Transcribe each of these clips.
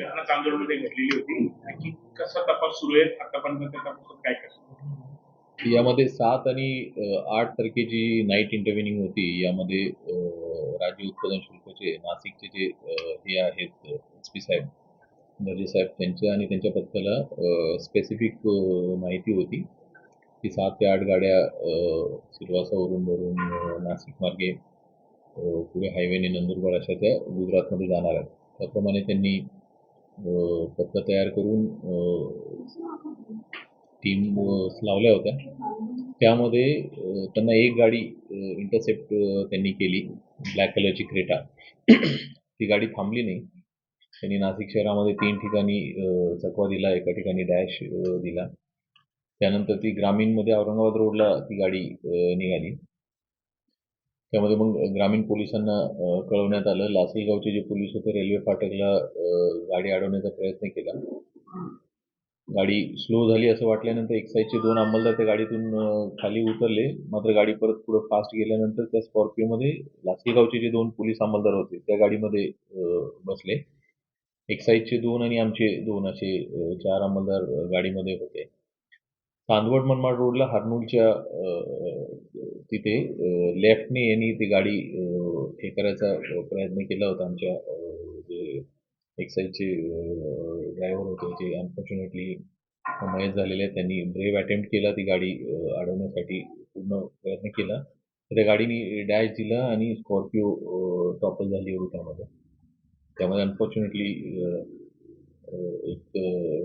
घटना चांदोडमध्ये घडलेली होती. आणखी कसा तपास सुरू आहे? आतापर्यंत त्या तपासात काय कसं यामध्ये सात आणि आठ तारखेची नाईट इंटरव्हिनिंग होती. यामध्ये राज्य उत्पादन शुल्कचे नाशिकचे जे हे आहेत एस पी साहेब नर्जे साहेब त्यांच्या आणि त्यांच्या पथकाला स्पेसिफिक माहिती होती. की सात ते आठ गाड्या सिरवासावरून वरून नाशिक मार्गे पुढे हायवेने नंदुरबार अशा त्या गुजरातमध्ये जाणार आहेत. त्याप्रमाणे त्यांनी पत्ता तयार करून टीम लावल्या होत्या. त्यामध्ये त्यांना एक गाडी इंटरसेप्ट त्यांनी केली ब्लॅक कलरची क्रेटा ती गाडी थांबली नाही. त्यांनी नाशिक शहरामध्ये तीन ठिकाणी चकवा दिला एका ठिकाणी डॅश दिला. त्यानंतर ती ग्रामीणमध्ये औरंगाबाद रोडला ती गाडी निघाली. त्यामध्ये मग ग्रामीण पोलिसांना कळवण्यात आलं. लासलगावचे जे पोलीस होते रेल्वे फाटकला गाडी अडवण्याचा प्रयत्न केला. गाडी स्लो झाली असं वाटल्यानंतर एक्साईजचे दोन अंमलदार त्या गाडीतून खाली उतरले. मात्र गाडी परत पुढे फास्ट गेल्यानंतर त्या स्कॉर्पिओमध्ये लासलगावचे जे दोन पोलीस अंमलदार होते त्या गाडीमध्ये बसले. एक्साईजचे दोन आणि आमचे दोन असे चार अंमलदार गाडीमध्ये होते. चांदवड मनमाड रोडला हरनूलच्या तिथे लेफ्टने यांनी ती गाडी हे करायचा प्रयत्न केला होता आमच्या जे एक्साईजचे ड्रायव्हर होते जे अनफॉर्च्युनेटली मयत झालेले आहेत त्यांनी ब्रेव अटेम्प्ट केला ती गाडी अडवण्यासाठी पूर्ण प्रयत्न केला. तर त्या गाडीने डॅश दिला आणि स्कॉर्पिओ टॉपल झाली होती त्यामध्ये. त्यामध्ये अनफॉर्च्युनेटली एक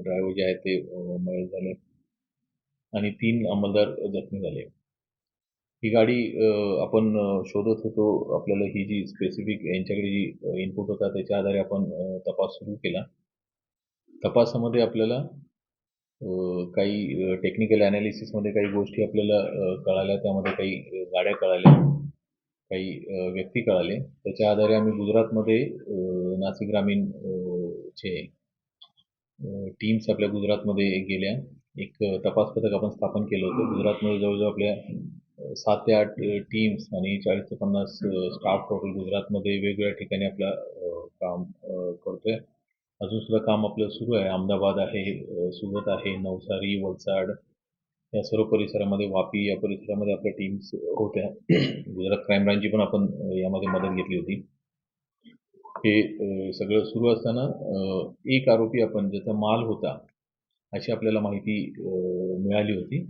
ड्रायव्हर जे आहेत ते मयत झाले. आणि तीन अंमलदार जखमी झाले. ही गाडी आपण शोधत होतो. आपल्याला ही जी स्पेसिफिक यांच्याकडे जी इनपुट होता त्याच्या आधारे आपण तपास सुरू केला. तपासामध्ये आपल्याला काही टेक्निकल ॲनालिसिसमध्ये काही गोष्टी आपल्याला कळाल्या. त्यामध्ये काही गाड्या कळाल्या. काही व्यक्ती कळाले. त्याच्या आधारे आम्ही गुजरातमध्ये नाशिक ग्रामीण चे टीम्स आपल्या गुजरातमध्ये गेल्या. एक तपास पथक आपण स्थापन केलं होतं. गुजरातमध्ये जवळजवळ आपल्या सात ते आठ टीम्स आणि चाळीस ते पन्नास स्टाफ टोटल गुजरातमध्ये वेगवेगळ्या ठिकाणी आपलं काम करतोय. अजून सुद्धा काम आपलं सुरू आहे. अहमदाबाद आहे सुरत आहे नवसारी वलसाड या सर्व परिसरामध्ये वापी या परिसरामध्ये आपल्या टीम्स होत्या. गुजरात क्राईम ब्रांचची पण आपण यामध्ये मदत घेतली होती. हे सगळं सुरू असताना एक आरोपी आपण ज्याचा माल होता अशी आपल्याला माहिती मिळाली होती.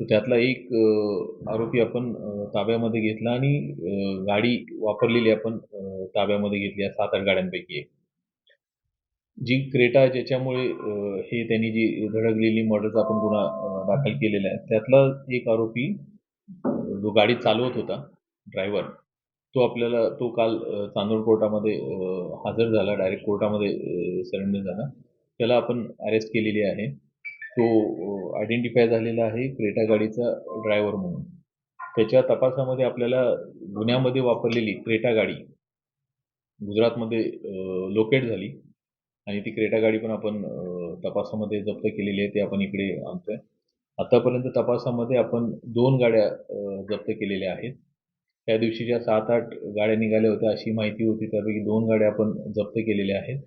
तर त्यातला एक आरोपी आपण ताब्यामध्ये घेतला आणि गाडी वापरलेली आपण ताब्यामध्ये घेतली. आहे सात आठ गाड्यांपैकी एक. जी क्रेटा ज्याच्यामुळे हे त्यांनी जी धडकलेली मर्डरचा आपण गुन्हा दाखल केलेला आहे त्यातला एक आरोपी जो गाडी चालवत होता ड्रायव्हर तो आपल्याला तो काल चांदोड कोर्टामध्ये हजर झाला. डायरेक्ट कोर्टामध्ये सरेंडर झाला. त्याला आपण अरेस्ट केलेली आहे. तो आयडेंटिफाय झालेला आहे क्रेटा गाडीचा ड्रायव्हर म्हणून. त्याच्या तपासामध्ये आपल्याला गुन्ह्यामध्ये वापरलेली क्रेटा गाडी गुजरातमध्ये लोकेट झाली. आणि ती क्रेटा गाडी पण आपण तपासामध्ये जप्त केलेली आहे. ते आपण इकडे आणतोय. आतापर्यंत तपासामध्ये आपण दोन गाड्या जप्त केलेल्या आहेत. त्या दिवशी ज्या सात आठ गाड्या निघाल्या होत्या अशी माहिती होती. त्यापैकी दोन गाड्या आपण जप्त केलेल्या आहेत.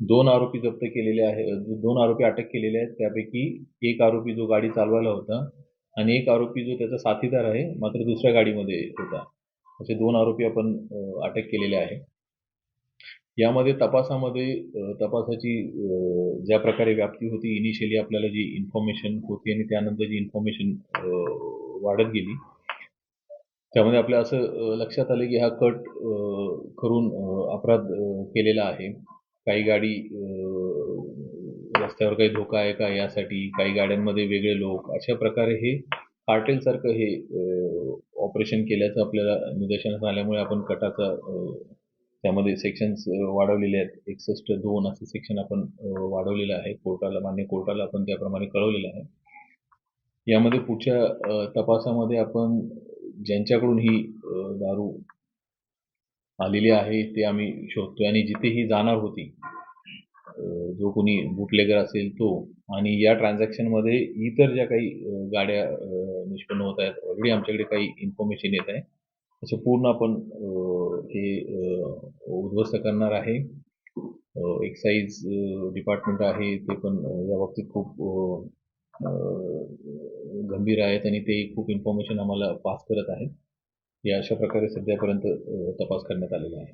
दोन आरोपी जप्त केलेले आहेत दोन आरोपी अटक केलेले आहेत. त्यापैकी एक आरोपी जो गाडी चालवायला होता आणि एक आरोपी जो त्याचा साथीदार आहे मात्र दुसऱ्या गाडीमध्ये होता. असे दोन आरोपी आपण अटक केलेले आहे. यामध्ये तपासामध्ये तपासाची ज्या प्रकारे व्याप्ती होती इनिशियली आपल्याला जी इन्फॉर्मेशन होती आणि त्यानंतर जी इन्फॉर्मेशन वाढत गेली त्यामध्ये आपल्या असं लक्षात आलं की हा कट करून अपराध केलेला आहे. काही गाडी रस्त्यावर काही धोका आहे का यासाठी? काही गाड्यांमध्ये वेगळे लोक. अशा प्रकारे हे कार्टेलसारखं हे ऑपरेशन केल्याचं आपल्याला निदर्शनास आल्यामुळे आपण कटाचा त्यामध्ये सेक्शन्स वाढवलेले आहेत. एकसष्ट दोन असं सेक्शन आपण वाढवलेलं आहे. कोर्टाला मान्य कोर्टाला आपण त्याप्रमाणे कळवलेलं आहे. यामध्ये पुढच्या तपासामध्ये आपण ज्यांच्याकडून ही दारू आलेली आहे ते आम्ही शोधतोय. आणि जिथे ही जाणार होती जो कोणी बुटलेगर असेल तो. आणि या ट्रान्झॅक्शनमध्ये इतर ज्या काही गाड्या निष्पन्न होत आहेत ऑलरेडी आमच्याकडे काही इन्फॉर्मेशन येत आहे. असं पूर्ण आपण हे उद्ध्वस्त करणार आहे. एक्साईज डिपार्टमेंट आहे ते पण या बाबतीत खूप गंभीर आहेत आणि ते खूप इन्फॉर्मेशन आम्हाला पास करत आहेत. या अशा प्रकारे सध्यापर्यंत तपास करण्यात आलेला आहे.